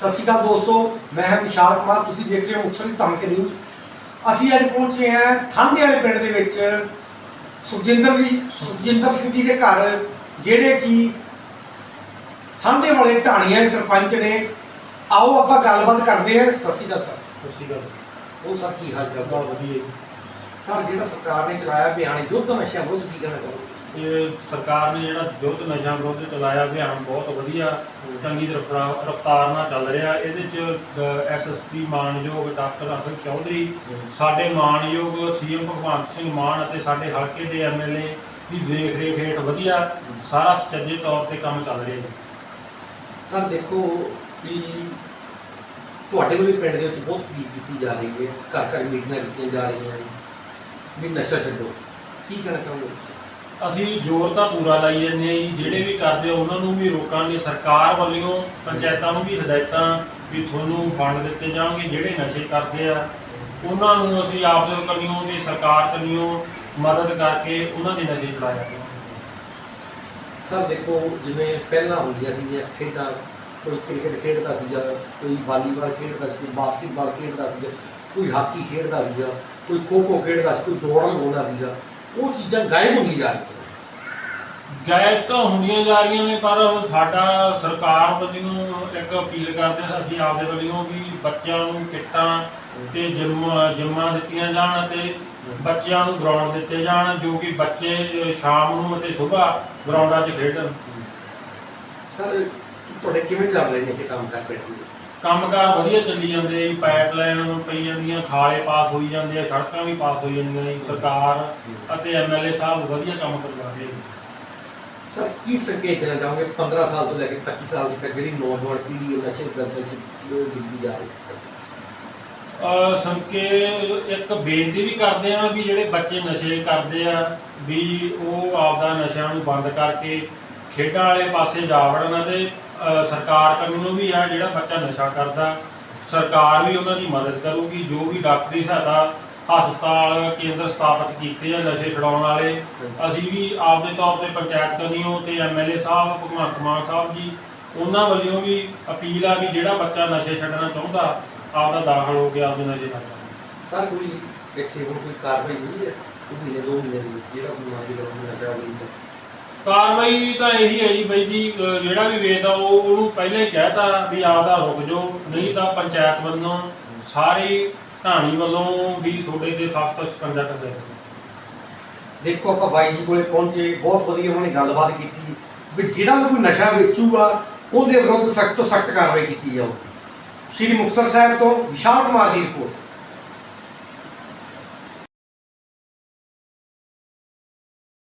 ਸਤਿ ਸ਼੍ਰੀ ਅਕਾਲ ਦੋਸਤੋ ਮੈਂ ਹਾਂ ਵਿਸ਼ਾਲ ਕੁਮਾਰ ਤੁਸੀਂ ਦੇਖ ਰਹੇ ਹੋ ਮੁਕਤਸਰ ਦੀ ਧਮਕੇ ਨਿਊਜ਼ ਅਸੀਂ ਅੱਜ ਪਹੁੰਚੇ ਹਾਂ ਥਾਂਦੇ ਵਾਲੇ ਪਿੰਡ ਦੇ ਵਿੱਚ ਸੁਖਜਿੰਦਰ ਜੀ ਸੁਖਜਿੰਦਰ ਸਿੰਘ ਜੀ ਦੇ ਘਰ ਜਿਹੜੇ ਕਿ ਥਾਂਦੇ ਵਾਲੇ ਢਾਣੀਆਂ ਦੇ ਸਰਪੰਚ ਨੇ। ਆਓ ਆਪਾਂ ਗੱਲਬਾਤ ਕਰਦੇ ਹਾਂ। ਸਤਿ ਸ਼੍ਰੀ ਅਕਾਲ ਸਰ। ਸਤਿ ਸ਼੍ਰੀ ਅਕਾਲ। ਉਹ ਸਰ ਕੀ ਹਾਲ ਚਾਲ? ਬਹੁਤ ਵਧੀਆ। ਸਰ ਜਿਹੜਾ ਸਰਕਾਰ ਨੇ ਚਲਾਇਆ ਅਭਿਆਨ ਯੁੱਧ ਨਸ਼ਿਆਂ ਵਿਰੁੱਧ ਕੀ ਕਹਿਣਾ ਚਾਹੋਗੇ? ਇਹ ਸਰਕਾਰ ਨੇ ਜਿਹੜਾ ਯੁੱਧ ਨਸ਼ਾ ਵਿਰੁੱਧ ਚਲਾਇਆ ਅਭਿਆਨ ਬਹੁਤ ਵਧੀਆ, ਚੰਗੀ ਰਫਤਾਰ ਰਫਤਾਰ ਨਾਲ ਚੱਲ ਰਿਹਾ। ਇਹਦੇ ਚ ਐਸਐਸਪੀ ਮਾਨਯੋਗ ਡਾਕਟਰ ਅਰਜਨ ਚੌਧਰੀ, ਸਾਡੇ ਮਾਨਯੋਗ ਸੀਐਮ ਭਗਵੰਤ ਸਿੰਘ ਮਾਨ ਅਤੇ ਸਾਡੇ ਹਲਕੇ ਦੇ ਐਮਐਲਏ ਦੀ ਦੇਖ ਰੇਖ ਹੇਠ ਵਧੀਆ, ਸਾਰਾ ਸੁਚੱਜੇ ਤੌਰ ਤੇ ਕੰਮ ਚੱਲ ਰਿਹਾ ਜੀ। ਸਰ, ਦੇਖੋ ਵੀ ਤੁਹਾਡੇ ਕੋਲ ਪਿੰਡ ਦੇ ਵਿੱਚ ਬਹੁਤ ਪੀਸ ਕੀਤੀ ਜਾ ਰਹੀ ਹੈ। ਘਰ ਘਰ ਮੀਟਿੰਗਾਂ ਕੀਤੀਆਂ ਜਾ ਰਹੀਆਂ ਨੇ। ਵੀ ਨਸ਼ਾ ਛੱਡੋ। ਕੀ ਕਹਿਣਾ ਚਾਹੋਗੇ ਤੁਸੀਂ? ਅਸੀਂ ਜ਼ੋਰ ਤਾਂ ਪੂਰਾ ਲਾਈ ਜਾਂਦੇ ਹਾਂ ਜੀ, ਜਿਹੜੇ ਵੀ ਕਰਦੇ ਆ, ਉਹਨਾਂ ਨੂੰ ਵੀ ਰੋਕਾਂਗੇ, ਸਰਕਾਰ ਵੱਲੋਂ ਪੰਚਾਇਤਾਂ ਨੂੰ ਵੀ ਹਦਾਇਤਾਂ ਵੀ ਤੁਹਾਨੂੰ ਫੰਡ ਦਿੱਤੇ ਜਾਣਗੇ, ਜਿਹੜੇ ਨਸ਼ੇ ਕਰਦੇ ਆ, ਉਹਨਾਂ ਨੂੰ ਅਸੀਂ ਆਪ ਦੇ ਕਨੀਓ ਤੇ ਸਰਕਾਰ ਕਨੀਓ ਮਦਦ ਕਰਕੇ ਉਹਨਾਂ ਦੇ ਨਸ਼ੇ ਛੁਡਾਇਆ ਸਰ, ਦੇਖੋ, ਜਿਵੇਂ ਪਹਿਲਾਂ ਹੁੰਦੀਆਂ ਸੀਗੀਆਂ ਖੇਡਾਂ, ਕੋਈ ਕ੍ਰਿਕਟ ਖੇਡਦਾ ਸੀਗਾ, ਕੋਈ ਵਾਲੀਬਾਲ ਖੇਡਦਾ ਸੀ, ਕੋਈ ਬਾਸਕਟਬਾਲ ਖੇਡਦਾ ਸੀਗਾ, ਕੋਈ ਹਾਕੀ ਖੇਡਦਾ ਸੀਗਾ, ਕੋਈ ਖੋ ਖੋ ਖੇਡਦਾ ਸੀ, ਕੋਈ ਦੌੜਨ ਲਾਉਂਦਾ ਸੀਗਾ ਉਹ ਚੀਜ਼ਾਂ ਗਾਇਬ ਹੁੰਦੀ ਜਾ ਰਹੀਆਂ ਗਾਇਬ ਤਾਂ ਹੁੰਦੀਆਂ ਜਾ ਰਹੀਆਂ ਨੇ ਪਰ ਸਾਡਾ ਸਰਕਾਰ ਵੱਲੋਂ ਇੱਕ ਅਪੀਲ ਕਰਦੇ ਹਾਂ ਅਸੀਂ ਆਪਦੇ ਵੱਲੋਂ ਵੀ ਬੱਚਿਆਂ ਨੂੰ ਕਿੱਟਾਂ ਤੇ ਜਿੰਮ ਜਿੰਮਾਂ ਦਿੱਤੀਆਂ ਜਾਣ ਅਤੇ ਬੱਚਿਆਂ ਨੂੰ ਗਰਾਊਂਡ ਦਿੱਤੇ ਜਾਣ ਜੋ ਕਿ ਬੱਚੇ ਸ਼ਾਮ ਨੂੰ ਅਤੇ ਸਵੇਰ ਗਰਾਊਂਡਾਂ 'ਚ ਖੇਡਣ। ਸਰ ਤੁਹਾਡੇ ਕਿਵੇਂ ਚੱਲ ਰਹੇ ਨੇ ਇਹ ਕੰਮ ਕਰ ਬੈਠੇ? ਕੰਮਕਾਰ ਵਧੀਆ ਚੱਲੀ ਜਾਂਦੇ ਜੀ ਪਾਈਪਲਾਈਨ ਪਈ ਜਾਂਦੀਆਂ ਖਾਲੇ ਪਾਸ ਹੋਈ ਜਾਂਦੇ ਆ ਸੜਕਾਂ ਵੀ ਪਾਸ ਹੋਈ ਜਾਂਦੀਆਂ ਜੀ ਸਰਕਾਰ ਅਤੇ ਐਮਐਲਏ ਸਾਹਿਬ ਵਧੀਆ ਕੰਮ ਕਰਵਾ ਰਹੇ ਨੇ ਸਰ ਕੀ ਸੰਕੇਤ ਦੇਣਾ ਚਾਹੋਗੇ 15 ਸਾਲ ਤੋਂ ਲੈ ਕੇ 25 ਸਾਲ ਤੱਕ ਜਿਹੜੀ ਨੌਜਵਾਨ ਪੀੜ੍ਹੀ ਹੈ ਨਸ਼ੇ ਕਰਦੇ ਚ ਡਿੱਗਦੀ ਜਾ ਰਹੀ ਹੈ? ਅਹ ਸੰਕੇ ਇੱਕ ਬੇਨਤੀ ਵੀ ਕਰਦੇ ਆ ਵੀ ਜਿਹੜੇ ਬੱਚੇ ਨਸ਼ੇ ਕਰਦੇ ਆ ਵੀ ਉਹ ਆਪਦਾ ਨਸ਼ਿਆਂ ਨੂੰ ਬੰਦ ਕਰਕੇ ਖੇਡਾਂ ਵਾਲੇ ਪਾਸੇ ਜਾ ਵੜਨ ਅਤੇ ਅਹ ਸਰਕਾਰ ਕੰਨੋਂ ਵੀ ਆ, ਜਿਹੜਾ ਬੱਚਾ ਨਸ਼ਾ ਕਰਦਾ, ਸਰਕਾਰ ਵੀ ਉਹਨਾਂ ਦੀ ਮਦਦ ਕਰੂਗੀ, ਜੋ ਵੀ ਡਾਕਟਰੀ ਸਹਾਇਤਾ ਹਸਪਤਾਲ ਕੇਂਦਰ ਸਥਾਪਿਤ ਕੀਤੇ ਆ ਨਸ਼ੇ ਛਡਾਉਣ ਵਾਲੇ, ਅਸੀਂ ਵੀ ਆਪਦੇ ਤੌਰ ਤੇ ਪੰਚਾਇਤ ਕਰਨੀਓ ਤੇ ਐਮਐਲਏ ਸਾਹਿਬ, ਭਗਵੰਤ ਮਾਨ ਸਾਹਿਬ ਜੀ, ਉਹਨਾਂ ਵੱਲੋਂ ਵੀ ਅਪੀਲ ਆ ਵੀ ਜਿਹੜਾ ਬੱਚਾ ਨਸ਼ੇ ਛੱਡਣਾ ਚਾਹੁੰਦਾ, ਆਪਦਾ ਦਾਖਲ ਹੋ ਕੇ ਆਪਦੇ ਨਸ਼ੇ ਛੱਡ ਸਰ, ਕੋਈ ਇੱਥੇ ਹੁਣ ਕੋਈ ਕਾਰਵਾਈ ਹੋਈ ਹੈ? ਕੋਈ ਮਹੀਨੇ, ਦੋ ਮਹੀਨੇ ਦੇ, ਜਿਹੜਾ ਕੋਈ ਮਾਦੀ ਲੋਕ ਨਸ਼ਾ ਵੇਚਦਾ ਕਾਰਵਾਈ ਤਾਂ ਇਹੀ ਹੈ ਜੀ ਬਾਈ ਜੀ, ਅਹ ਜਿਹੜਾ ਵੀ ਵੇਚਦਾ ਉਹ ਉਹਨੂੰ ਪਹਿਲਾਂ ਹੀ ਕਹਿਤਾ ਵੀ ਆਪਦਾ ਰੁਕ ਜਾਓ, ਨਹੀਂ ਤਾਂ ਪੰਚਾਇਤ ਵੱਲੋਂ ਸਾਰੇ ਢਾਣੀ ਵੱਲੋਂ ਵੀ ਤੁਹਾਡੇ ਤੇ ਸਖਤ ਸ਼ਿਕੰਜਾ ਕਰਦੇ ਦੇਖੋ ਆਪਾਂ ਬਾਈ ਜੀ ਕੋਲੇ ਪਹੁੰਚੇ, ਬਹੁਤ ਵਧੀਆ ਉਹਨਾਂ ਨੇ ਗੱਲਬਾਤ ਕੀਤੀ, ਵੀ ਜਿਹੜਾ ਵੀ ਕੋਈ ਨਸ਼ਾ ਵੇਚੂਗਾ, ਉਹਦੇ ਵਿਰੁੱਧ ਸਖਤ ਤੋਂ ਸਖਤ ਕਾਰਵਾਈ ਕੀਤੀ ਜਾਊਗੀ। ਸ਼੍ਰੀ ਮੁਕਤਸਰ ਸਾਹਿਬ ਤੋਂ ਵਿਸ਼ਾਲ ਕੁਮਾਰ ਦੀ ਰਿਪੋਰਟ।